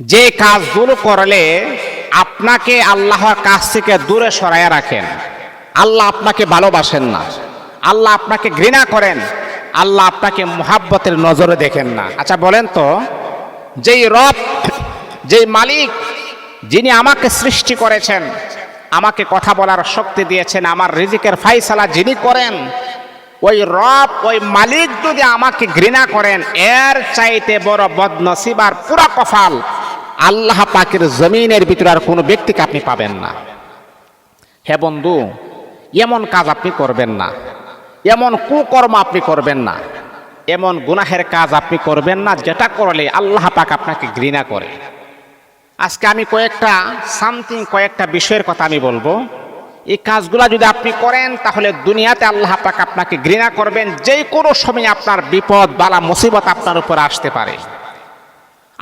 যে কাজগুলো করলে আপনাকে আল্লাহর কাছ থেকে দূরে সরাইয়া রাখেন। আল্লাহ আপনাকে ভালোবাসেন না। আল্লাহ আপনাকে ঘৃণা করেন। আল্লাহ আপনাকে মোহাব্বতের নজরে দেখেন না। আচ্ছা বলেন তো, যেই রব, যেই মালিক, যিনি আমাকে সৃষ্টি করেছেন, আমাকে কথা বলার শক্তি দিয়েছেন, আমার রিজিকের ফাইসালা যিনি করেন, ওই রব, ওই মালিক যদি আমাকে ঘৃণা করেন, এর চাইতে বড় বদনসিবার পুরা কফাল আল্লাহ পাকের জমিনের ভিতরে আর কোনো ব্যক্তিকে আপনি পাবেন না। হে বন্ধু, এমন কাজ আপনি করবেন না। এমন কুকর্ম আপনি করবেন না। এমন গুনাহের কাজ আপনি করবেন না, যেটা করলে আল্লাহ পাক আপনাকে ঘৃণা করে। আজকে আমি কয়েকটা, সামথিং কয়েকটা বিষয়ের কথা আমি বলব। এই কাজগুলা যদি আপনি করেন, তাহলে দুনিয়াতে আল্লাহ পাক আপনাকে ঘৃণা করবেন। যে কোনো সময় আপনার বিপদ, বালা, মুসিবত আপনার উপর আসতে পারে।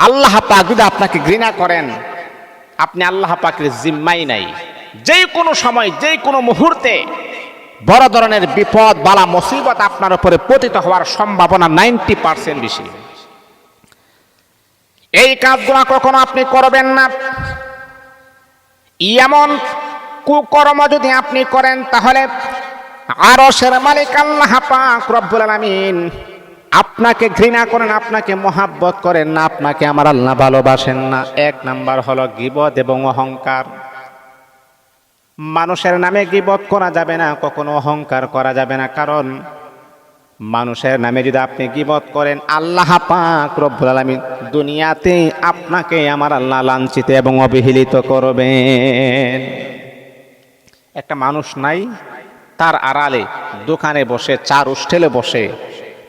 আল্লাহ পাক যদি আপনাকে ঘৃণা করেন, আপনি আল্লাহ পাকের জিম্মাই নাই। যে কোনো সময় যে কোনো মুহূর্তে বড় ধরনের বিপদ, বালা মুসিবত আপনার উপরে পতিত হওয়ার সম্ভাবনা নাইনটি পার্সেন্ট বেশি। এই কাজগুলো কখনো আপনি করবেন না। এমন কুকর্ম যদি আপনি করেন, তাহলে আরও সের মালিক আল্লাহ পাক রব্বুল আলামিন আপনাকে ঘৃণা করেন, আপনাকে মহাব্বত করেন না, আপনাকে আমার আল্লাহ ভালোবাসেন না। এক নাম্বার হলো গিবত এবং অহংকার। মানুষের নামে গিবত করা যাবে না, কখনো অহংকার করা যাবে না, কারণ মানুষের নামে যদি আপনি গিবত করেন, আল্লাহ পাক রব্বুল আলামিন দুনিয়াতে আপনাকে আমার আল্লাহ লাঞ্ছিত এবং অবহেলিত করবেন। একটা মানুষ নাই, তার আড়ালে দোকানে বসে, চার উষ্টেলে বসে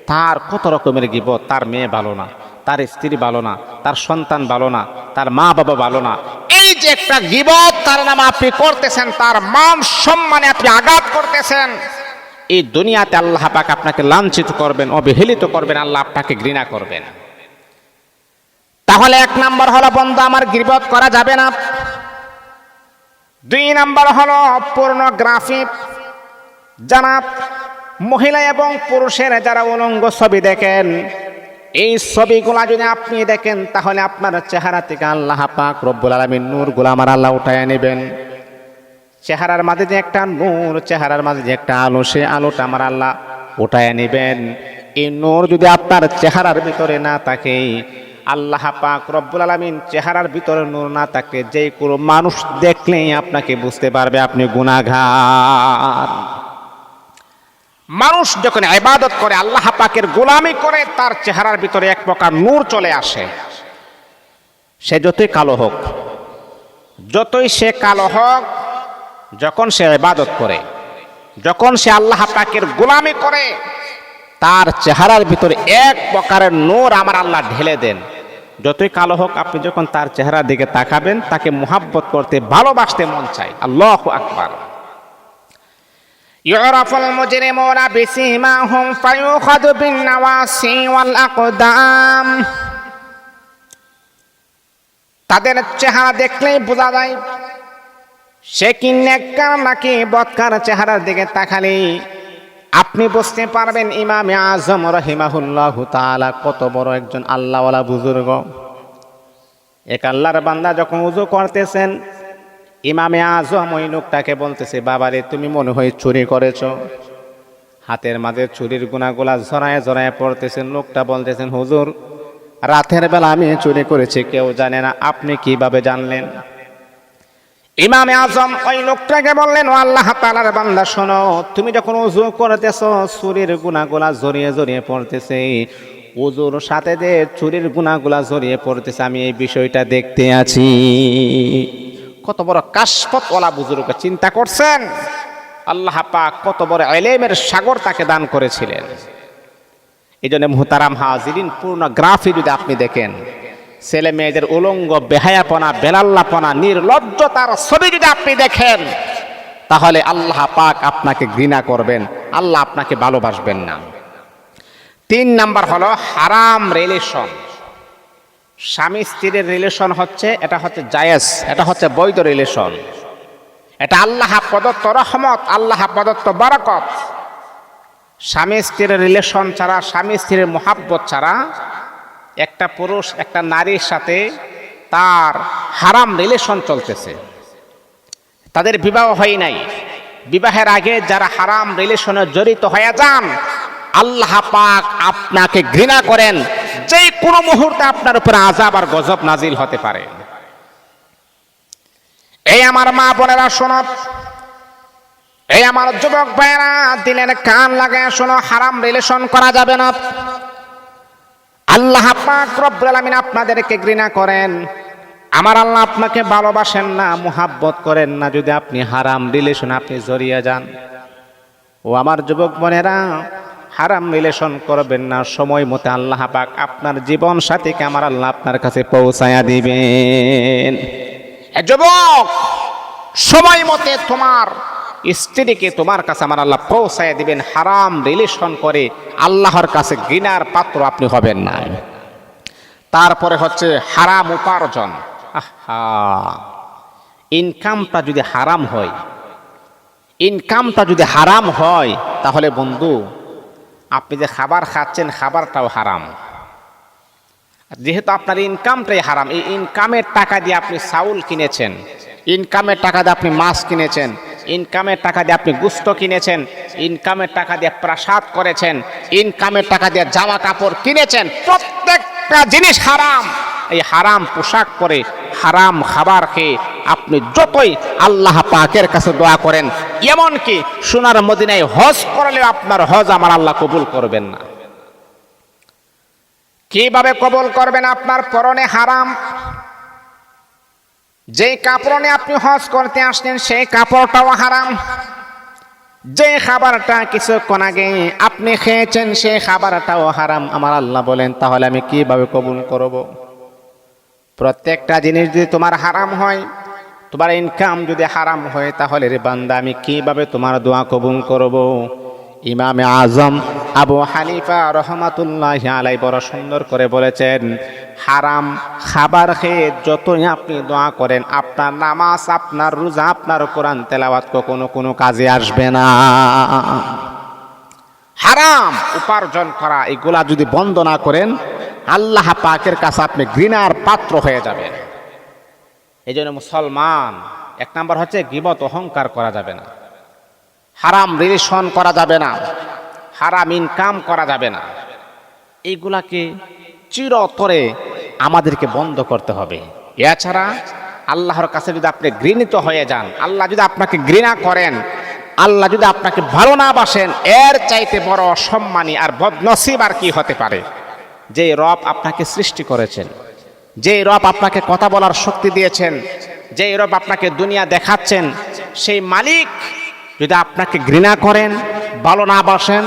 তার কত রকমের গিবত? তার মেয়ে ভালো না, তার স্ত্রী ভালো না, তার সন্তান ভালো না, তার মা বাবা ভালো না। এই যে একটা গিবত, তার নাম আপনি করতেছেন, তার মান সম্মানে আপনি আঘাত করতেছেন। এই দুনিয়াতে আল্লাহ পাক আপনাকে লাঞ্ছিত করবেন, অবহেলিত করবেন, আল্লাহ আপনাকে ঘৃণা করবেন। তাহলে এক নাম্বার হলো, বন্ধু, আমার গিবত করা যাবে না। দুই নাম্বার হলো পূর্ণগ্রাফি যারা মহিলা এবং পুরুষের যারা উলঙ্গ ছবি দেখেন, এই ছবিগুলা যদি আপনি দেখেন, তাহলে আপনার চেহারা থেকে আল্লাহ পাক রব্বুল আলমীর নূরগুলো আমার আল্লাহ উঠায় নেবেন। চেহারার মাঝে যে একটা নূর, চেহারার মাঝে যে একটা আলো, সে আলোটা আমার আল্লাহ উঠায় নেবেন। এই নূর যদি আপনার চেহারার ভিতরে না থাকে, আল্লাহ পাক রব্বুল আলমিন চেহারার ভিতরে নূর না থাকে, যে কোনো মানুষ দেখলেই আপনাকে বুঝতে পারবে আপনি গুণাঘার মানুষ যখন ইবাদত করে, আল্লাহ পাকের গোলামি করে, তার চেহারার ভিতরে এক প্রকার নূর চলে আসে। সে যতই কালো হোক, যতই সে কালো হোক, যখন সে ইবাদত করে, যখন সে আল্লাহ পাকের গোলামি করে, তার চেহারার ভিতরে এক প্রকারের নূর আমার আল্লাহ ঢেলে দেন। যতই কালো হোক, আপনি যখন তার চেহারার দিকে তাকাবেন, তাকে মোহাব্বত করতে, ভালোবাসতে মন চাই আল্লাহ আকবার। يعرف المجرمون بسيماهم فيؤخذ بالنواصي والأقدام তাদের চেহারা দেখলেই বোঝা যায় সে কি নেককার নাকি বৎকার চেহারার দিকে তাকালে আপনি বুঝতে পারবেন ইমামে আজম রহিমাহুল্লাহ তাআলা কত বড় একজন আল্লাহওয়ালা বুজুর্গ এক আল্লাহর বান্দা যখন উজু করতেছেন ইমামে আজম ওই লোকটাকে বলতেছে, বাবারে, তুমি মনে হয় চুরি করেছ? হাতের মাঝে চুরির গুণাগুলা জড়ায় জড়ায় পড়তেছেন, লোকটা বলতেছেন, হুজুর, রাতের বেলা আমি চুরি করেছি, কেউ জানে না, আপনি কীভাবে জানলেন? ইমামে আজম ওই লোকটাকে বললেন, ও আল্লাহ তালার বান্দা, শোনো, তুমি যখন উজু করতেছ, চুরির গুণাগুলা জড়িয়ে জড়িয়ে পড়তেছে। উজুর সাথে যে চুরির গুণাগুলা জড়িয়ে পড়তেছে, আমি এই বিষয়টা দেখতে আছি। কত বড় কাশপতওয়ালা বুজুর্গ চিন্তা করছেন? আল্লাহ পাক কত বড় এলেমের সাগর তাকে দান করেছিলেন। এই জন্য মুহতারাম হাজিরিন, পূর্ণ গ্রাফি যদি আপনি দেখেন, ছেলে মেয়েদের উলঙ্গ, বেহায়াপনা, বেলাল্লাপনা, নির্লজ্জতার ছবি যদি আপনি দেখেন, তাহলে আল্লাহ পাক আপনাকে ঘৃণা করবেন, আল্লাহ আপনাকে ভালোবাসবেন না। তিন নাম্বার হলো হারাম রিলেশন স্বামী স্ত্রীর রিলেশন হচ্ছে, এটা হচ্ছে জায়েজ, এটা হচ্ছে বৈধ রিলেশন এটা আল্লাহ প্রদত্ত রহমত, আল্লাহ প্রদত্ত বরকত। স্বামী স্ত্রীর রিলেশন ছাড়া, স্বামী স্ত্রীর মোহাব্বত ছাড়া একটা পুরুষ, একটা নারীর সাথে তার হারাম রিলেশন চলতেছে। তাদের বিবাহ হয় নাই। বিবাহের আগে যারা হারাম রিলেশনে জড়িত হয়ে যান, আল্লাহ পাক আপনাকে ঘৃণা করেন যে কোনো মুহূর্তে আপনার উপরে আজাব আর গজব নাজিল হতে পারে। এই আমার মা বোনেরা, শোনো। এই আমার যুবক ভাইয়েরা, দিলের কান লাগায় শোনো, হারাম রিলেশন করা যাবে না। আল্লাহ আলামিন আপনাদেরকে ঘৃণা করেন। আমার আল্লাহ আপনাকে ভালোবাসেন না, মুহাব্বত করেন না, যদি আপনি হারাম রিলেশন আপনি জড়িয়ে যান। ও আমার যুবক বোনেরা হারাম রিলেশন করবেন না, সময় মতো আল্লাহ পাক আপনার জীবন সাথীকে আমার আল্লাহ আপনার কাছে পৌঁছায়া দিবেন। যুবক, সময় মতে তোমার স্ত্রীকে তোমার কাছে আমার আল্লাহ পৌঁছায় দিবেন, হারাম রিলেশন করে আল্লাহর কাছে ঘৃণার পাত্র আপনি হবেন না। তারপরে হচ্ছে হারাম উপার্জন। আহা ইনকামটা যদি হারাম হয় ইনকামটা যদি হারাম হয়, তাহলে বন্ধু আপনি যে খাবার খাচ্ছেন, খাবারটাও হারাম। যেহেতু আপনার ইনকামটাই হারাম, এই ইনকামের টাকা দিয়ে আপনি চাউল কিনেছেন ইনকামের টাকা দিয়ে আপনি মাছ কিনেছেন ইনকামের টাকা দিয়ে আপনি গুস্ত কিনেছেন ইনকামের টাকা দিয়ে প্রাসাদ করেছেন ইনকামের টাকা দিয়ে জামা কাপড় কিনেছেন, প্রত্যেকটা জিনিস হারাম। এই হারাম পোশাক পরে হারাম খাবার খেয়ে আপনি যতই আল্লাহ পাকের কাছে দোয়া করেন, এমনকি সোনার মদিনায় হজ করলেও আপনার হজ আমার আল্লাহ কবুল করবেন না। কীভাবে কবল করবেন আপনার পরনে হারাম? যে কাপড়ে আপনি হজ করতে আসলেন, সেই কাপড়টাও হারাম। যে খাবারটা কিছুক্ষণ আগে আপনি খেয়েছেন, সেই খাবারটাও হারাম। আমার আল্লাহ বলেন, তাহলে আমি কীভাবে কবুল করব? প্রত্যেকটা জিনিস যদি তোমার হারাম হয় তোমার ইনকাম যদি হারাম হয়, তাহলে রে বান্দা, আমি কীভাবে তোমার দোয়া কবুল করব? ইমামে আজম আবু হানিফা রহমাতুল্লাহ আলাই বড় সুন্দর করে বলেছেন, হারাম খাবার খেয়ে যতই আপনি দোয়া করেন, আপনার নামাজ, আপনার রোজা, আপনার কোরআন তেলাওয়াত কখনো কোনো কাজে আসবে না। হারাম উপার্জন করা, এগুলা যদি বন্ধ না করেন, আল্লাহ পাকের কাছে আপনি ঘৃণার পাত্র হয়ে যাবেন। এই জন্য মুসলমান, এক নাম্বার হচ্ছে গিবত অহংকার করা যাবে না। হারাম রিলেশন করা যাবে না। হারাম ইনকাম করা যাবে না। এইগুলাকে চিরতরে আমাদেরকে বন্ধ করতে হবে। এছাড়া আল্লাহর কাছে যদি আপনি ঘৃণিত হয়ে যান, আল্লাহ যদি আপনাকে ঘৃণা করেন, আল্লাহ যদি আপনাকে ভালো না বাসেন, এর চাইতে বড় অসম্মানী আর বদনসিব আর কি হতে পারে? যে রব আপনাকে সৃষ্টি করেছেন। যে রব আপনাকে কথা বলার শক্তি দিয়েছেন যে রব আপনাকে দুনিয়া দেখাচ্ছেন, সেই মালিক যদি আপনাকে ঘৃণা করেন, ভালো না বাসেন,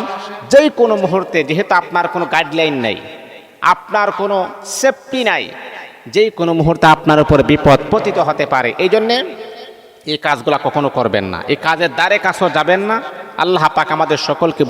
যেই কোনো মুহূর্তে, যেহেতু আপনার কোনো গাইডলাইন নাই, আপনার কোনো সেফটি নাই, যেই কোনো মুহূর্তে আপনার উপর বিপদ পতিত হতে পারে, এই জন্যে এই কাজগুলা কখনো করবেন না। এই কাজের দ্বারে কাছেও যাবেন না। আল্লাহ পাক আমাদের সকলকে